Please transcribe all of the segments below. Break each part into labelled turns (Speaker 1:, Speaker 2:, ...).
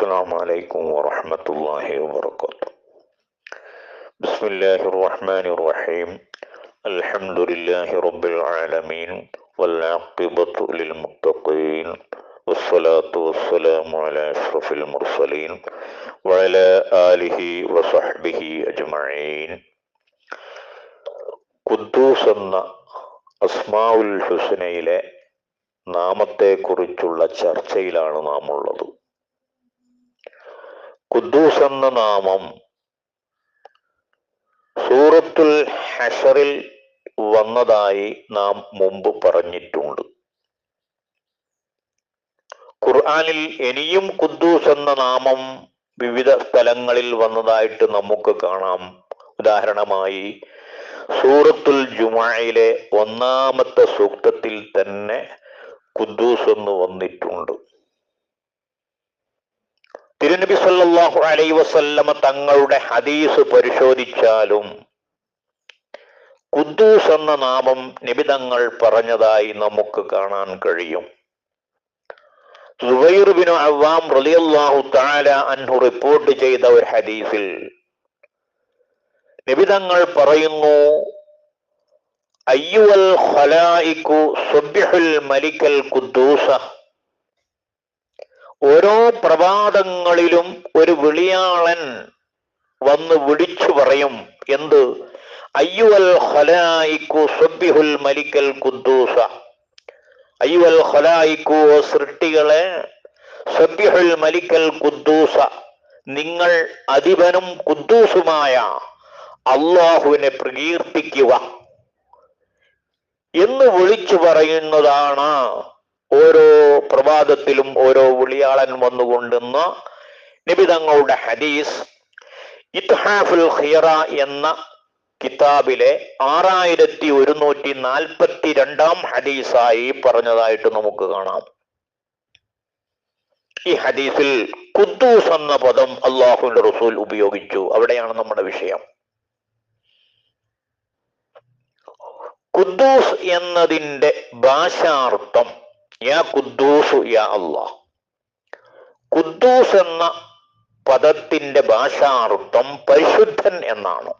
Speaker 1: السلام عليكم ورحمة الله وبركاته بسم الله الرحمن الرحيم الحمد لله رب العالمين والعاقبة للمتقين والصلاة والسلام على أشرف المرسلين وعلى آله وصحبه أجمعين ഖുദ്ദൂസ് എന്ന അസ്മാവുൽ ഹുസനയിലെ നാമത്തെക്കുറിച്ചുള്ള ചർച്ചയിലാണ് നാം ഉള്ളത് ഖുദ്ദൂസ് എന്ന നാമം. സൂറത്തുൽ ഹഷറിൽ വന്നതായി നാം മുമ്പ് പറഞ്ഞിട്ടുണ്ട്. ഖുർആാനിൽ ഇനിയും ഖുദ്ദൂസ് എന്ന നാമം വിവിധ സ്ഥലങ്ങളിൽ വന്നതായിട്ട് നമുക്ക് കാണാം. ഉദാഹരണമായി സൂറത്തുൽ ജുമായിലെ ഒന്നാമത്തെ സൂക്തത്തിൽ തന്നെ ഖുദ്ദൂസ് എന്ന് വന്നിട്ടുണ്ട്. തിരുനബി സല്ലാഹു അലൈ വസല്ലമ തങ്ങളുടെ ഹദീസ് പരിശോധിച്ചാലും കുദ്ദൂസ് എന്ന നാമം നിബിതങ്ങൾ പറഞ്ഞതായി നമുക്ക് കാണാൻ കഴിയും. സുബൈർ ബിൻ അവ്വാം റളിയല്ലാഹു തആല അൻഹു റിപ്പോർട്ട് ചെയ്ത ഒരു ഹദീസിൽ നിബിതങ്ങൾ പറയുന്നു അയ്യുവൽ ഖലായിക്കു സുബ്ഹിൽ മലിക്കൽ ഖുദ്ദൂസ ഓരോ പ്രഭാതങ്ങളിലും ഒരു വിളിയാളൻ വന്ന് വിളിച്ചു പറയും. എന്ത്? അയ്യുവൽ സുബ്ഹിൽ മലിക്കൽ കുദ്ദൂസ അയ്യുവൽ ഹലായിക്കു സൃഷ്ടികളെ സബ്യഹുൽ മലിക്കൽ ഖുദ്ദൂസ. നിങ്ങൾ അധിപനും കുദ്ദൂസുമായ അള്ളാഹുവിനെ പ്രകീർത്തിക്കുക. എന്ന് വിളിച്ചു പറയുന്നതാണ് ഓരോ പ്രഭാതത്തിലും ഓരോ വിളിയാളൻ വന്നുകൊണ്ടുന്ന നിബിതങ്ങളുടെ ഹദീസ് ഇത്ഹാഫുൽ ഹിയറ എന്ന കിതാബിലെ ആറായിരത്തി ഒരുന്നൂറ്റി നാൽപ്പത്തി രണ്ടാം ഹദീസായി പറഞ്ഞതായിട്ട് നമുക്ക് കാണാം. ഈ ഹദീസിൽ ഖുദ്ദൂസ് എന്ന പദം അള്ളാഹുവിന്റെ റസൂൽ ഉപയോഗിച്ചു. അവിടെയാണ് നമ്മുടെ വിഷയം. ഖുദ്ദൂസ് എന്നതിന്റെ ഭാഷാർത്ഥം യാ ഖുദ്ദൂസു യാ അള്ളാഹ് ഖുദ്ദൂസ് എന്ന പദത്തിന്റെ ഭാഷാർത്ഥം പരിശുദ്ധൻ എന്നാണ്.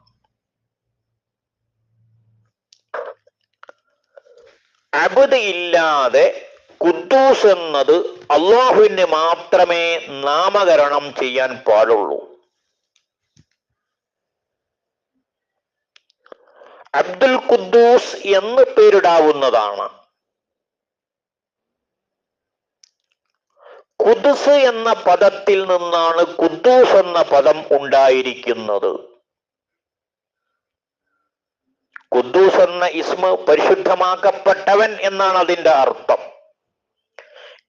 Speaker 1: അബുദ് ഇല്ലാതെ ഖുദ്ദൂസ് എന്നത് അള്ളാഹുവിന് മാത്രമേ നാമകരണം ചെയ്യാൻ പാടുള്ളൂ. അബ്ദുൽ ഖുദ്ദൂസ് എന്ന് പേരിടാവുന്നതാണ്. ഖുദ്സ് എന്ന പദത്തിൽ നിന്നാണ് കുദ്ദൂസ് എന്ന പദം ഉണ്ടായിരിക്കുന്നത്. കുദ്ദൂസ് എന്ന ഇസ്മ പരിശുദ്ധമാക്കപ്പെട്ടവൻ എന്നാണ് അതിന്റെ അർത്ഥം.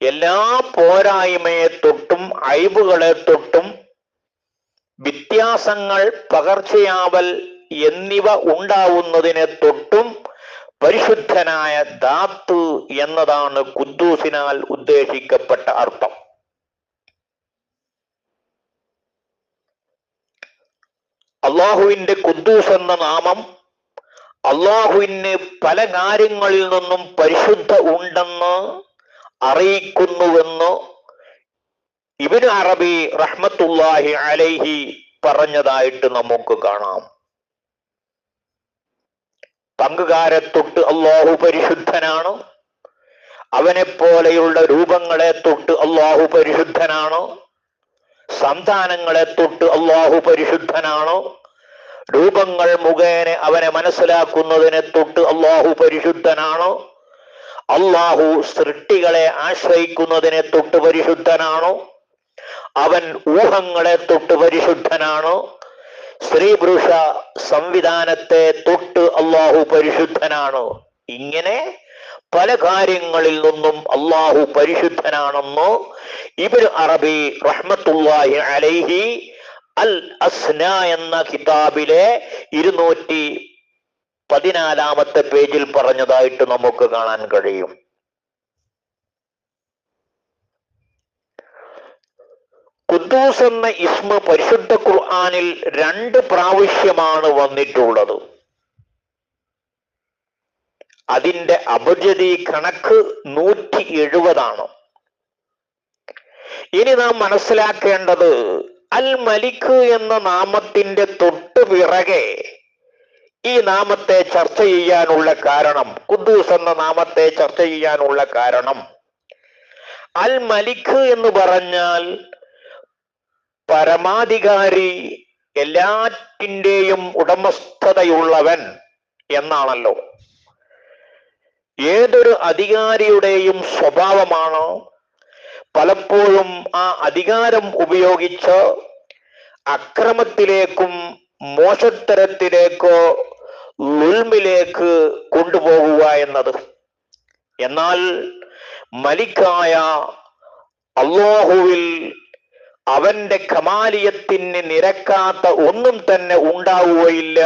Speaker 1: എല്ലാ പോരായ്മയെ തൊട്ടും അയബുകളെ തൊട്ടും വ്യത്യാസങ്ങൾ പകർച്ചയാവൽ എന്നിവ ഉണ്ടാവുന്നതിനെ തൊട്ടും പരിശുദ്ധനായ ദാത്ത് എന്നതാണ് കുദ്ദൂസിനാൽ ഉദ്ദേശിക്കപ്പെട്ട അർത്ഥം. അള്ളാഹുവിന്റെ ഖുദ്ദൂസ് എന്ന നാമം അള്ളാഹുവിന് പല കാര്യങ്ങളിൽ നിന്നും പരിശുദ്ധ ഉണ്ടെന്ന് അറിയിക്കുന്നുവെന്ന് ഇബിന് അറബി റഹ്മത്തുല്ലാഹി അലൈഹി പറഞ്ഞതായിട്ട് നമുക്ക് കാണാം. പങ്കുകാരെ തൊട്ട് അള്ളാഹു പരിശുദ്ധനാണ്. അവനെ പോലെയുള്ള രൂപങ്ങളെ തൊട്ട് അള്ളാഹു പരിശുദ്ധനാണ്. സന്താനങ്ങളെ തൊട്ട് അള്ളാഹു പരിശുദ്ധനാണോ? രൂപങ്ങൾ മുഖേന അവനെ മനസ്സിലാക്കുന്നതിനെ തൊട്ട് അള്ളാഹു പരിശുദ്ധനാണോ? അള്ളാഹു സൃഷ്ടികളെ ആശ്രയിക്കുന്നതിനെ തൊട്ട് പരിശുദ്ധനാണോ? അവൻ ഊഹങ്ങളെ തൊട്ട് പരിശുദ്ധനാണോ? സ്ത്രീ പുരുഷ സംവിധാനത്തെ തൊട്ട് അള്ളാഹു പരിശുദ്ധനാണോ? ഇങ്ങനെ പല കാര്യങ്ങളിൽ നിന്നും അള്ളാഹു പരിശുദ്ധനാണെന്ന് ഇബിൻ അറബി റഹ്മത്തുല്ലാഹി അലൈഹി അൽ അസ്ന എന്ന കിതാബിലെ ഇരുന്നൂറ്റി പതിനാലാമത്തെ പേജിൽ പറഞ്ഞതായിട്ട് നമുക്ക് കാണാൻ കഴിയും. ഖുദ്ദൂസ് എന്ന ഇസ്മ പരിശുദ്ധ ഖുർആാനിൽ രണ്ട് പ്രാവശ്യമാണ് വന്നിട്ടുള്ളത്. അതിന്റെ അപജതി കണക്ക് നൂറ്റി എഴുപതാണ് ഇനി നാം മനസ്സിലാക്കേണ്ടത് അൽ മലിക്ക് എന്ന നാമത്തിന്റെ തൊട്ടു പിറകെ ഈ നാമത്തെ ചർച്ച ചെയ്യാനുള്ള കാരണം കുദ്ദൂസ് എന്ന നാമത്തെ ചർച്ച ചെയ്യാനുള്ള കാരണം. അൽ മലിക്ക് എന്ന് പറഞ്ഞാൽ പരമാധികാരി എല്ലാറ്റിന്റെയും ഉടമസ്ഥതയുള്ളവൻ എന്നാണല്ലോ. ഏതൊരു അധികാരിയുടെയും സ്വഭാവമാണ് പലപ്പോഴും ആ അധികാരം ഉപയോഗിച്ച് അക്രമത്തിലേക്കും മോശത്തരത്തിലേക്കോ ലുൽമിലേക്ക് കൊണ്ടുപോകുക എന്നത്. എന്നാൽ മലിക്കായ അള്ളാഹുവിൽ അവന്റെ കമാലിയത്തിന് നിരക്കാത്ത ഒന്നും തന്നെ ഉണ്ടാവുകയില്ല.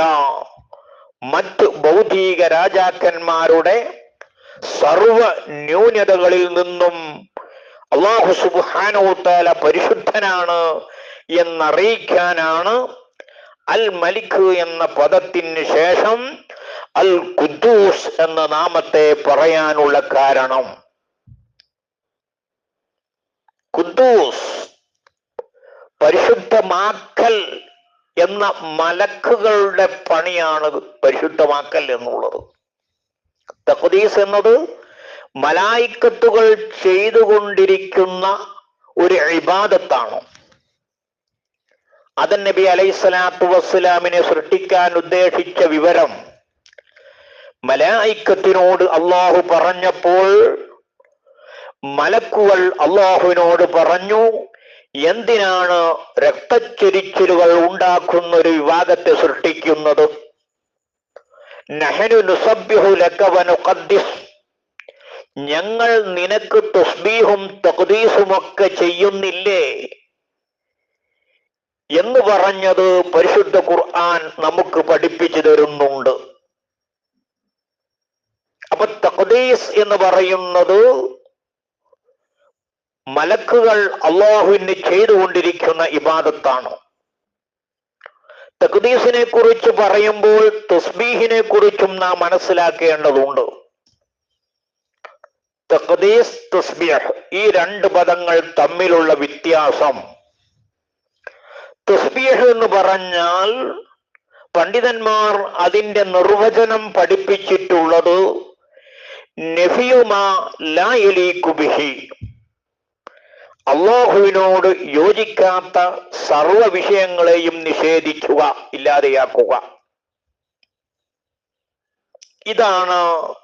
Speaker 1: മറ്റ് ഭൗതിക രാജാക്കന്മാരുടെ സർവ ന്യൂനതകളിൽ നിന്നും അള്ളാഹു സുബാനോത്താല പരിശുദ്ധനാണ് എന്നറിയിക്കാനാണ് അൽ മലിക് എന്ന പദത്തിന് ശേഷം അൽ ഖുദ്ദൂസ് എന്ന നാമത്തെ പറയാനുള്ള കാരണം. ഖുദ്ദൂസ് പരിശുദ്ധമാക്കൽ എന്ന മലക്കുകളുടെ പണിയാണ് പരിശുദ്ധമാക്കൽ എന്നുള്ളത്. തഖദീസ് എന്നത് മലായിക്കത്തുകൾ ചെയ്തുകൊണ്ടിരിക്കുന്ന ഒരു ഇബാദത്താണ്. അതൻ നബി അലൈഹി സ്വലാത്തു വസ്സലാമിനെ സൃഷ്ടിക്കാൻ ഉദ്ദേശിച്ച വിവരം. മലായിക്കത്തിനോട് അള്ളാഹു പറഞ്ഞപ്പോൾ മലക്കുകൾ അള്ളാഹുവിനോട് പറഞ്ഞു എന്തിനാണ് രക്തച്ചൊരിച്ചിലുകൾ ഉണ്ടാക്കുന്ന ഒരു വിവാദത്തെ സൃഷ്ടിക്കുന്നത്? ഞങ്ങൾ നിനക്ക് തസ്ബീഹും ഒക്കെ ചെയ്യുന്നില്ലേ? എന്ന് പറഞ്ഞത് പരിശുദ്ധ ഖുർആൻ നമുക്ക് പഠിപ്പിച്ചു തരുന്നുണ്ട്. അപ്പൊ തഖ്ദീസ് എന്ന് പറയുന്നത് മലക്കുകൾ അള്ളാഹുവിന് ചെയ്തുകൊണ്ടിരിക്കുന്ന ഇബാദത്താണ്. തഖ്ദീസിനെ കുറിച്ച് പറയുമ്പോൾ തസ്ബീഹിനെ കുറിച്ചും നാം മനസ്സിലാക്കേണ്ടതുണ്ട്. തഖ്ദീസ് തസ്ബീഹ് ഈ രണ്ട് പദങ്ങൾ തമ്മിലുള്ള വ്യത്യാസം. തസ്ബീഹ് എന്ന് പറഞ്ഞാൽ പണ്ഡിതന്മാർ അതിന്റെ നിർവചനം പഠിപ്പിച്ചിട്ടുള്ളത് നെഫിയുമാ ലാ യലീഖു ബിഹി. അള്ളാഹുവിനോട് യോജിക്കാത്ത സർവ വിഷയങ്ങളെയും നിഷേധിക്കുക ഇല്ലാതെയാക്കുക. ഇതാണ്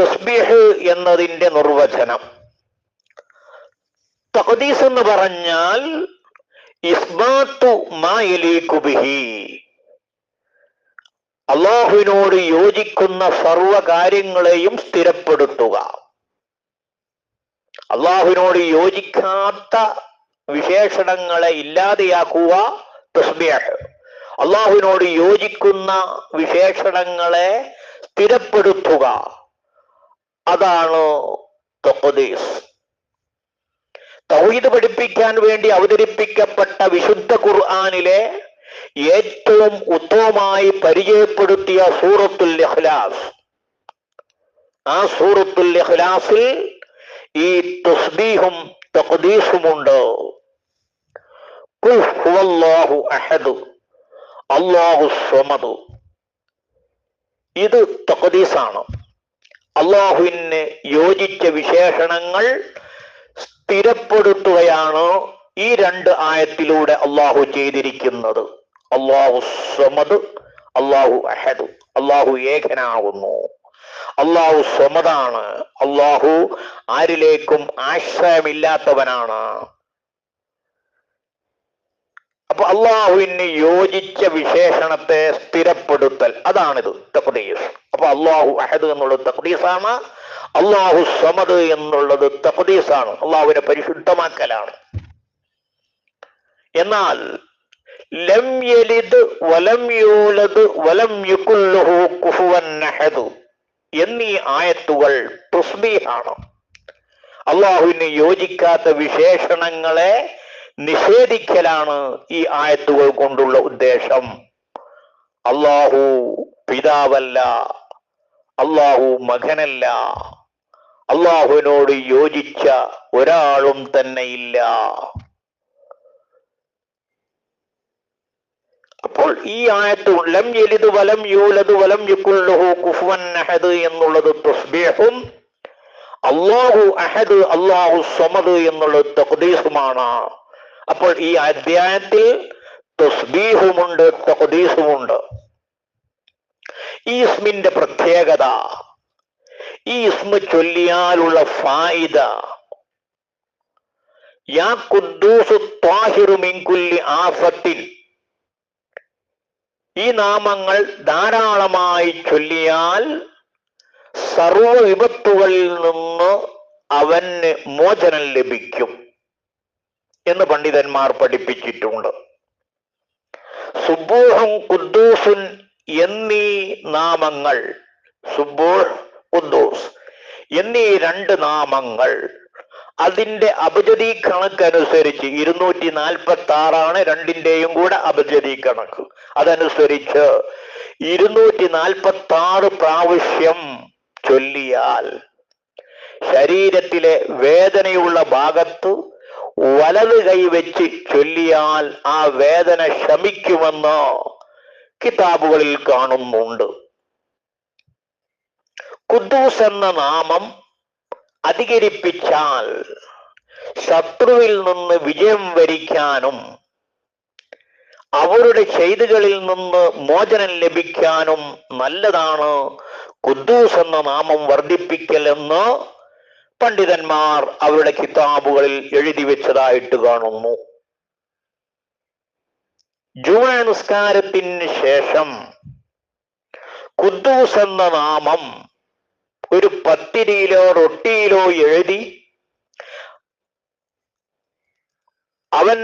Speaker 1: തസ്ബീഹ് എന്നതിന്റെ നിർവചനം. തഹദീസ് എന്ന് പറഞ്ഞാൽ ഇസ്ബാത്തു മായലീക്കു ബിഹി. അള്ളാഹുവിനോട് യോജിക്കുന്ന സർവ കാര്യങ്ങളെയും സ്ഥിരപ്പെടുത്തുക. അള്ളാഹുവിനോട് യോജിക്കാത്ത വിശേഷണങ്ങളെ ഇല്ലാതെയാക്കുക തസ്മിയാണ് അള്ളാഹുവിനോട് യോജിക്കുന്ന വിശേഷണങ്ങളെ സ്ഥിരപ്പെടുത്തുക. അതാണ് തഖദീസ്. തൗഹീദ് പഠിപ്പിക്കാൻ വേണ്ടി അവതരിപ്പിക്കപ്പെട്ട വിശുദ്ധ ഖുർആനിലെ ഏറ്റവും ഉത്തമമായി പരിചയപ്പെടുത്തിയ സൂറത്തുൽ ഇഖ്ലാസ്. ആ സൂറത്തുൽ ഇഖ്ലാസിൽ ഈ തസ്ബീഹും തഖ്ദീസുമുണ്ട്. ഹുവല്ലാഹു അഹദ് ഇത് തഖ്ദീസാണ്. അള്ളാഹുവിന് യോജിച്ച വിശേഷണങ്ങൾ സ്ഥിരപ്പെടുത്തുകയാണ് ഈ രണ്ട് ആയത്തിലൂടെ അള്ളാഹു ചെയ്തിരിക്കുന്നത്. അള്ളാഹു സമദ് അള്ളാഹു അഹദ് അള്ളാഹു ഏകനാകുന്നു. അള്ളാഹു സ്വമതാണ് അള്ളാഹു ആരിലേക്കും ആശ്രയമില്ലാത്തവനാണ്. അപ്പൊ അള്ളാഹുവിന് യോജിച്ച വിശേഷണത്തെ സ്ഥിരപ്പെടുത്തൽ. അതാണിത് തഖ്ദീസ്. അപ്പൊ അള്ളാഹു അഹദ് എന്നുള്ളത് തഖ്ദീസാണ്. അള്ളാഹു സമദ് എന്നുള്ളത് തഖ്ദീസാണ്. അള്ളാഹുവിനെ പരിശുദ്ധമാക്കലാണ്. എന്നാൽ ലം യലിദ് വലം യൂലദ് വലം യുകുല്ലഹു കുഫുവൻ അഹദു എന്നീ ആയത്തുകൾ തസ്ബീഹാണ്. അള്ളാഹുവിന് യോജിക്കാത്ത വിശേഷണങ്ങളെ നിഷേധിക്കലാണ് ഈ ആയത്തുകൾ കൊണ്ടുള്ള ഉദ്ദേശം. അള്ളാഹു പിതാവല്ല അള്ളാഹു മകനല്ല അള്ളാഹുവിനോട് യോജിച്ച ഒരാളും തന്നെ അപ്പോൾ ഈ ആയത്ത് ലം യലിദ് വലം യൂലദ് വലം യുക്കുല്ലഹു കുഫുവൻ അഹദ് എന്നുള്ളത് തസ്ബീഹും അള്ളാഹു അഹദ് അള്ളാഹു സമദ് എന്നുള്ളത് തഖ്ദീസുമാണ്. അപ്പോൾ ഈ അധ്യായത്തിൽ തസ്ബീഹുമുണ്ട് തഖ്ദീസുമുണ്ട്. ഈ ഇസ്മിന്റെ പ്രത്യേകത ഈ ഇസ്മ ചൊല്ലിയാലുള്ള ഫായിദ യാ ഖുദ്ദൂസു ത്വാഹിറു മിൻ കുല്ലി ആഫത്തിൻ ഈ നാമങ്ങൾ ധാരാളമായി ചൊല്ലിയാൽ സർവ വിപത്തുകളിൽ നിന്ന് അവന് മോചനം ലഭിക്കും എന്ന് പണ്ഡിതന്മാർ പഠിപ്പിച്ചിട്ടുണ്ട്. സുബൂഹും കുദ്ദൂസുൻ എന്നീ നാമങ്ങൾ സുബൂഹ് കുദ്ദൂസ് എന്നീ രണ്ട് നാമങ്ങൾ അതിന്റെ അപജതി കണക്കനുസരിച്ച് ഇരുന്നൂറ്റി നാൽപ്പത്തി ആറാണ് രണ്ടിന്റെയും കൂടെ അപജതി കണക്ക് അതനുസരിച്ച് ഇരുന്നൂറ്റി നാൽപ്പത്തി ആറ് പ്രാവശ്യം ചൊല്ലിയാൽ ശരീരത്തിലെ വേദനയുള്ള ഭാഗത്ത് വലത് കൈവച്ച് ചൊല്ലിയാൽ ആ വേദന ശമിക്കുമെന്ന് കിതാബുകളിൽ കാണുന്നുണ്ട്. കുദ്ദൂസ് എന്ന നാമം അധികരിപ്പിച്ചാൽ ശത്രുവിൽ നിന്ന് വിജയം വരിക്കാനും അവരുടെ ചെയ്തുകളിൽ നിന്ന് മോചനം ലഭിക്കാനും നല്ലതാണ്. കുദ്ദൂസ് എന്ന നാമം വർദ്ധിപ്പിക്കലെന്ന് പണ്ഡിതന്മാർ അവരുടെ കിതാബുകളിൽ എഴുതി വെച്ചതായിട്ട് കാണുന്നു. ജുമ നിസ്കാരത്തിന് ശേഷം കുദ്ദൂസ് എന്ന നാമം ഒരു പത്തിരിയിലോ റൊട്ടിയിലോ എഴുതി അവൻ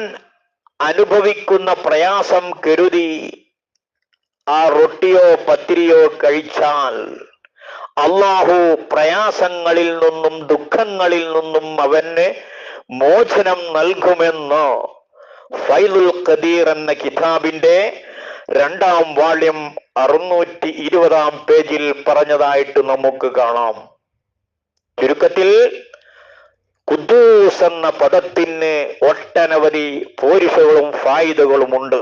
Speaker 1: അനുഭവിക്കുന്ന പ്രയാസം കരുതി ആ റൊട്ടിയോ പത്തിരിയോ കഴിച്ചാൽ അള്ളാഹു പ്രയാസങ്ങളിൽ നിന്നും ദുഃഖങ്ങളിൽ നിന്നും അവന് മോചനം നൽകുമെന്ന് ഫൈലുൽ ഖദീർ എന്ന കിതാബിന്റെ രണ്ടാം വാള്യം അറുന്നൂറ്റി ഇരുപതാം പേജിൽ പറഞ്ഞതായിട്ട് നമുക്ക് കാണാം. ചുരുക്കത്തിൽ കുദ്ദൂസ് എന്ന പദത്തിന് ഒട്ടനവധി പോരിഷകളും ഫായിദകളുമുണ്ട്.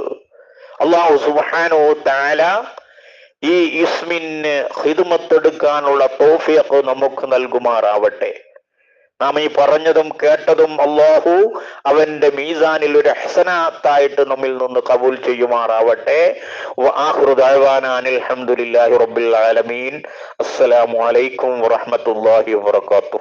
Speaker 1: അള്ളാഹു സുബാനോ താല ഈ ഇസ്മിന് ഹിദ്മത്തെടുക്കാനുള്ള തോഫിയൊക്കെ നമുക്ക് നൽകുമാറാവട്ടെ. നാം ഈ പറഞ്ഞതും കേട്ടതും അള്ളാഹു അവന്റെ മീസാനിൽ ഒരു ഹസനാത്തായിട്ട് നമ്മിൽ നിന്ന് കബൂൽ ചെയ്യുമാറാവട്ടെ. അലഹമുല്ലാഹി റബ്ബിൽ ആലമീൻ. അസ്സലാമു അലൈക്കും വറഹമത്തല്ലാഹി വാത്തു